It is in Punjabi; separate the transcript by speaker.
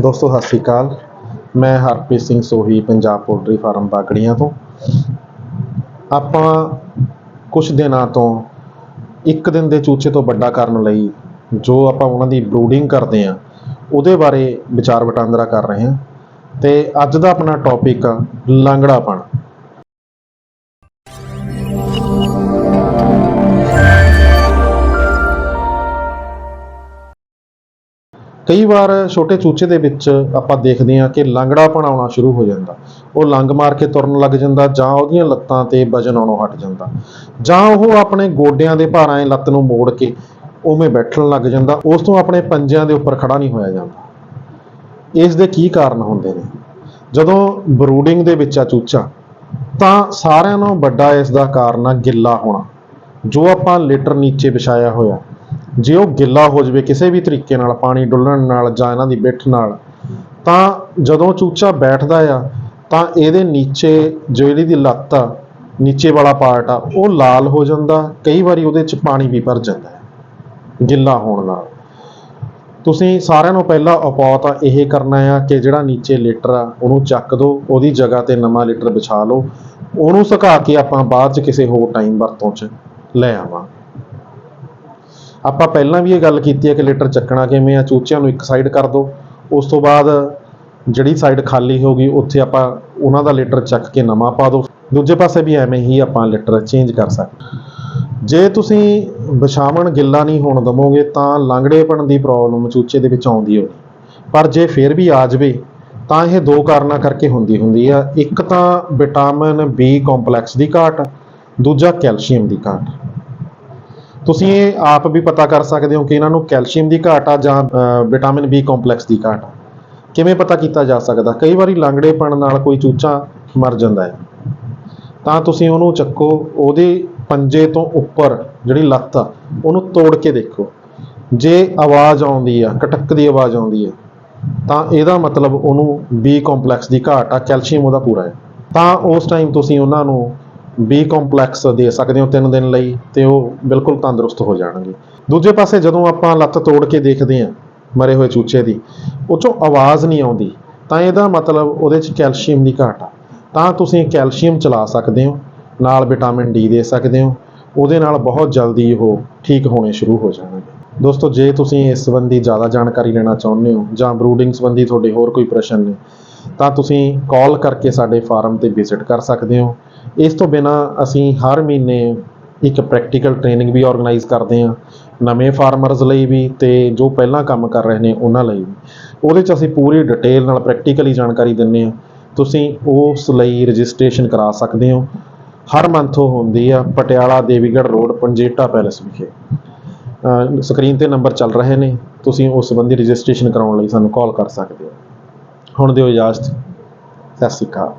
Speaker 1: ਦੋਸਤੋ, ਸਤਿ ਸ਼੍ਰੀ ਅਕਾਲ। ਮੈਂ ਹਰਪ੍ਰੀਤ ਸਿੰਘ ਸੋਹੀ, ਪੰਜਾਬ ਪੋਲਟਰੀ ਫਾਰਮ ਬਾਗੜੀਆਂ ਤੋਂ। ਆਪਾਂ ਕੁਝ ਦਿਨਾਂ ਤੋਂ ਇੱਕ ਦਿਨ ਦੇ ਚੂਚੇ ਤੋਂ ਵੱਡਾ ਕਰਨ ਲਈ ਜੋ ਆਪਾਂ ਉਹਨਾਂ ਦੀ ਬਰੂਡਿੰਗ ਕਰਦੇ ਆ ਉਹਦੇ ਬਾਰੇ ਵਿਚਾਰ ਵਟਾਂਦਰਾ ਕਰ ਰਹੇ ਹਾਂ। ਤੇ ਅੱਜ ਦਾ ਆਪਣਾ ਟੌਪਿਕ ਆ, ਲੰਗੜਾਪਣ। ਕਈ ਵਾਰ ਛੋਟੇ ਚੂਚੇ ਦੇ ਵਿੱਚ ਆਪਾਂ ਦੇਖਦੇ ਹਾਂ ਕਿ ਲੰਗੜਾ ਆਉਣਾ ਸ਼ੁਰੂ ਹੋ ਜਾਂਦਾ। ਉਹ ਲੰਗ ਮਾਰ ਕੇ ਤੁਰਨ ਲੱਗ ਜਾਂਦਾ ਜਾਂ ਉਹਦੀਆਂ ਲੱਤਾਂ ਤੇ ਵਜਨ ਆਉਣੋਂ ਹਟ ਜਾਂਦਾ। ਜਾਂ ਉਹ ਆਪਣੇ ਗੋਡਿਆਂ ਦੇ ਭਾਰਾਂ 'ਚ ਲੱਤ ਨੂੰ ਮੋੜ ਕੇ ਉਵੇਂ ਬੈਠਣ ਲੱਗ ਜਾਂਦਾ। ਉਸ ਤੋਂ ਆਪਣੇ ਪੰਜਿਆਂ ਦੇ ਉੱਪਰ ਖੜਾ ਨਹੀਂ ਹੋਇਆ ਜਾਂਦਾ। ਇਸ ਦੇ ਕੀ ਕਾਰਨ ਹੁੰਦੇ ਨੇ? ਜਦੋਂ ਬਰੂਡਿੰਗ ਦੇ ਵਿੱਚ ਆ ਚੂਚਾ, ਤਾਂ ਸਾਰਿਆਂ ਨਾਲੋਂ ਵੱਡਾ ਇਸ ਦਾ ਕਾਰਨ ਆ ਗਿੱਲਾ ਹੋਣਾ। ਜੋ ਆਪਾਂ ਲਿਟਰ ਨੀਚੇ ਵਿਛਾਇਆ ਹੋਇਆ ਜੇ ਉਹ ਗਿੱਲਾ ਹੋ ਜਾਵੇ ਕਿਸੇ ਵੀ ਤਰੀਕੇ ਨਾਲ, ਪਾਣੀ ਡੁੱਲਣ ਨਾਲ ਜਾਂ ਇਹਨਾਂ ਦੀ ਬਿੱਠ ਨਾਲ, ਤਾਂ ਜਦੋਂ ਚੂਚਾ ਬੈਠਦਾ ਆ, ਤਾਂ ਇਹਦੇ ਨੀਚੇ ਜਿਹੜੀ ਦੀ ਲੱਤ ਆ, ਨੀਚੇ ਵਾਲਾ ਪਾਰਟ ਆ, ਉਹ ਲਾਲ ਹੋ ਜਾਂਦਾ, ਕਈ ਵਾਰੀ ਉਹਦੇ ਚ ਪਾਣੀ ਵੀ ਭਰ ਜਾਂਦਾ ਗਿੱਲਾ ਹੋਣ ਨਾਲ। ਤੁਸੀਂ ਸਾਰਿਆਂ ਨੂੰ ਪਹਿਲਾਂ ਉਪਾਅ ਤਾਂ ਇਹ ਕਰਨਾ ਆ ਕਿ ਜਿਹੜਾ ਨੀਚੇ ਲੀਟਰ ਆ, ਉਹਨੂੰ ਚੱਕ ਦਿਓ ਉਹਦੀ ਜਗ੍ਹਾ ਤੇ ਨਵਾਂ ਲੀਟਰ ਵਿਛਾ ਲਓ, ਉਹਨੂੰ ਸੁਕਾ ਕੇ ਆਪਾਂ ਬਾਅਦ ਚ ਕਿਸੇ ਹੋਰ ਟਾਈਮ ਵਰਤੋਂ ਚ ਲੈ ਆਵਾਂ। ਆਪਾਂ ਪਹਿਲਾਂ ਵੀ ਇਹ ਗੱਲ ਕੀਤੀ ਹੈ ਕਿ ਲੀਟਰ ਚੱਕਣਾ ਕਿਵੇਂ ਆ, ਚੂਚਿਆਂ ਨੂੰ ਇੱਕ ਸਾਈਡ ਕਰ ਦਿਓ। ਉਸ ਤੋਂ ਬਾਅਦ ਜਿਹੜੀ ਸਾਈਡ ਖਾਲੀ ਹੋਗੀ ਉੱਥੇ ਆਪਾਂ ਉਹਨਾਂ ਦਾ ਲੀਟਰ ਚੱਕ ਕੇ ਨਵਾਂ ਪਾ ਦਿਓ। ਦੂਜੇ ਪਾਸੇ ਵੀ ਐਵੇਂ ਹੀ ਆਪਾਂ ਲੀਟਰ ਚੇਂਜ ਕਰ ਸਕਦੇ ਜੇ ਤੁਸੀਂ ਵਿਛਾਵਣ ਗਿੱਲਾ ਨਹੀਂ ਹੋਣ ਦਵੋਗੇ, ਤਾਂ ਲੰਗੜੇਪਣ ਦੀ ਪ੍ਰੋਬਲਮ ਚੂਚੇ ਦੇ ਵਿੱਚ ਆਉਂਦੀ ਹੋਣੀ। ਪਰ ਜੇ ਫਿਰ ਵੀ ਆ ਜਾਵੇ, ਤਾਂ ਇਹ ਦੋ ਕਾਰਨਾਂ ਕਰਕੇ ਹੁੰਦੀ ਹੁੰਦੀ ਆ। ਇੱਕ ਤਾਂ ਵਿਟਾਮਿਨ ਬੀ ਕੰਪਲੈਕਸ ਦੀ ਘਾਟ, ਦੂਜਾ ਕੈਲਸ਼ੀਅਮ ਦੀ ਘਾਟ। ਤੁਸੀਂ ਇਹ ਆਪ ਵੀ ਪਤਾ ਕਰ ਸਕਦੇ ਹੋ ਕਿ ਇਹਨਾਂ ਨੂੰ ਕੈਲਸ਼ੀਅਮ ਦੀ ਘਾਟ ਆ ਜਾਂ ਵਿਟਾਮਿਨ ਬੀ ਕੰਪਲੈਕਸ ਦੀ ਘਾਟ ਆ। ਕਿਵੇਂ ਪਤਾ ਕੀਤਾ ਜਾ ਸਕਦਾ? ਕਈ ਵਾਰੀ ਲੰਗੜੇਪਣ ਨਾਲ ਕੋਈ ਚੂਚਾ ਮਰ ਜਾਂਦਾ ਹੈ। ਤਾਂ ਤੁਸੀਂ ਉਹਨੂੰ ਚੱਕੋ, ਉਹਦੇ ਪੰਜੇ ਤੋਂ ਉੱਪਰ ਜਿਹੜੀ ਲੱਤ ਆ, ਉਹਨੂੰ ਤੋੜ ਕੇ ਦੇਖੋ। ਜੇ ਆਵਾਜ਼ ਆਉਂਦੀ ਆ, ਕਟਕ ਦੀ ਆਵਾਜ਼ ਆਉਂਦੀ ਹੈ ਤਾਂ ਇਹਦਾ ਮਤਲਬ ਉਹਨੂੰ ਬੀ ਕੰਪਲੈਕਸ ਦੀ ਘਾਟ ਆ, ਕੈਲਸ਼ੀਅਮ ਉਹਦਾ ਪੂਰਾ ਹੈ। ਤਾਂ ਉਸ ਟਾਈਮ ਤੁਸੀਂ ਉਹਨਾਂ ਨੂੰ ਬੀ ਕੰਪਲੈਕਸ ਦੇ ਸਕਦੇ ਹੋ 3 ਦਿਨ ਲਈ ਤੇ ਉਹ ਬਿਲਕੁਲ ਤੰਦਰੁਸਤ ਹੋ ਜਾਣਗੇ। ਦੂਜੇ ਪਾਸੇ ਜਦੋਂ ਆਪਾਂ ਲੱਤ ਤੋੜ ਕੇ ਦੇਖਦੇ ਹਾਂ ਮਰੇ ਹੋਏ ਚੂਚੇ ਦੀ, ਉਹ 'ਚੋਂ ਆਵਾਜ਼ ਨਹੀਂ ਆਉਂਦੀ, ਤਾਂ ਇਹਦਾ ਮਤਲਬ ਉਹਦੇ 'ਚ ਕੈਲਸ਼ੀਅਮ ਦੀ ਘਾਟ ਆ। ਤਾਂ ਤੁਸੀਂ ਕੈਲਸ਼ੀਅਮ ਚਲਾ ਸਕਦੇ ਹੋ, ਨਾਲ ਵਿਟਾਮਿਨ ਡੀ ਦੇ ਸਕਦੇ ਹੋ, ਉਹਦੇ ਨਾਲ ਬਹੁਤ ਜਲਦੀ ਉਹ ਠੀਕ ਹੋਣੇ ਸ਼ੁਰੂ ਹੋ ਜਾਣਗੇ। ਦੋਸਤੋ, ਜੇ ਤੁਸੀਂ ਇਸ ਸੰਬੰਧੀ ਜ਼ਿਆਦਾ ਜਾਣਕਾਰੀ ਲੈਣਾ ਚਾਹੁੰਦੇ ਹੋ ਜਾਂ ਬਰੂਡਿੰਗ ਸੰਬੰਧੀ ਤੁਹਾਡੇ ਹੋਰ ਕੋਈ ਪ੍ਰਸ਼ਨ ਨੇ ਤਾਂ ਤੁਸੀਂ ਕਾਲ ਕਰਕੇ ਸਾਡੇ ਫਾਰਮ ਤੇ ਵਿਜ਼ਿਟ ਕਰ ਸਕਦੇ ਹੋ। ਇਸ ਤੋਂ ਬਿਨਾ ਅਸੀਂ ਹਰ ਮਹੀਨੇ ਇੱਕ ਪ੍ਰੈਕਟੀਕਲ ਟ੍ਰੇਨਿੰਗ ਵੀ ਆਰਗੇਨਾਈਜ਼ ਕਰਦੇ ਹਾਂ। ਨਵੇਂ ਫਾਰਮਰਜ਼ ਲਈ ਵੀ ਤੇ ਜੋ ਪਹਿਲਾਂ ਕੰਮ ਕਰ ਰਹੇ ਨੇ ਉਹਨਾਂ ਲਈ ਵੀ। ਉਹਦੇ 'ਚ ਅਸੀਂ ਪੂਰੀ ਡਿਟੇਲ ਨਾਲ ਪ੍ਰੈਕਟੀਕਲੀ ਜਾਣਕਾਰੀ ਦਿੰਦੇ ਹਾਂ। ਤੁਸੀਂ ਉਸ ਲਈ ਰਜਿਸਟ੍ਰੇਸ਼ਨ ਕਰਾ ਸਕਦੇ ਹੋ। ਹਰ ਮੰਥ ਉਹ ਹੁੰਦੀ ਆ ਪਟਿਆਲਾ ਦੇਵੀਗੜ੍ਹ ਰੋਡ, ਪੰਜੇਟਾ ਪੈਲੇਸ ਵਿਖੇ। ਸਕਰੀਨ ਤੇ ਨੰਬਰ ਚੱਲ ਰਹੇ ਨੇ। ਤੁਸੀਂ ਉਸ ਸੰਬੰਧੀ ਰਜਿਸਟ੍ਰੇਸ਼ਨ ਕਰਾਉਣ ਲਈ ਸਾਨੂੰ ਕਾਲ ਕਰ ਸਕਦੇ ਹੋ। ਹੁਣ ਦਿਓ ਇਜਾਜ਼ਤ। ਸਤਿ ਸ਼੍ਰੀ ਅਕਾਲ।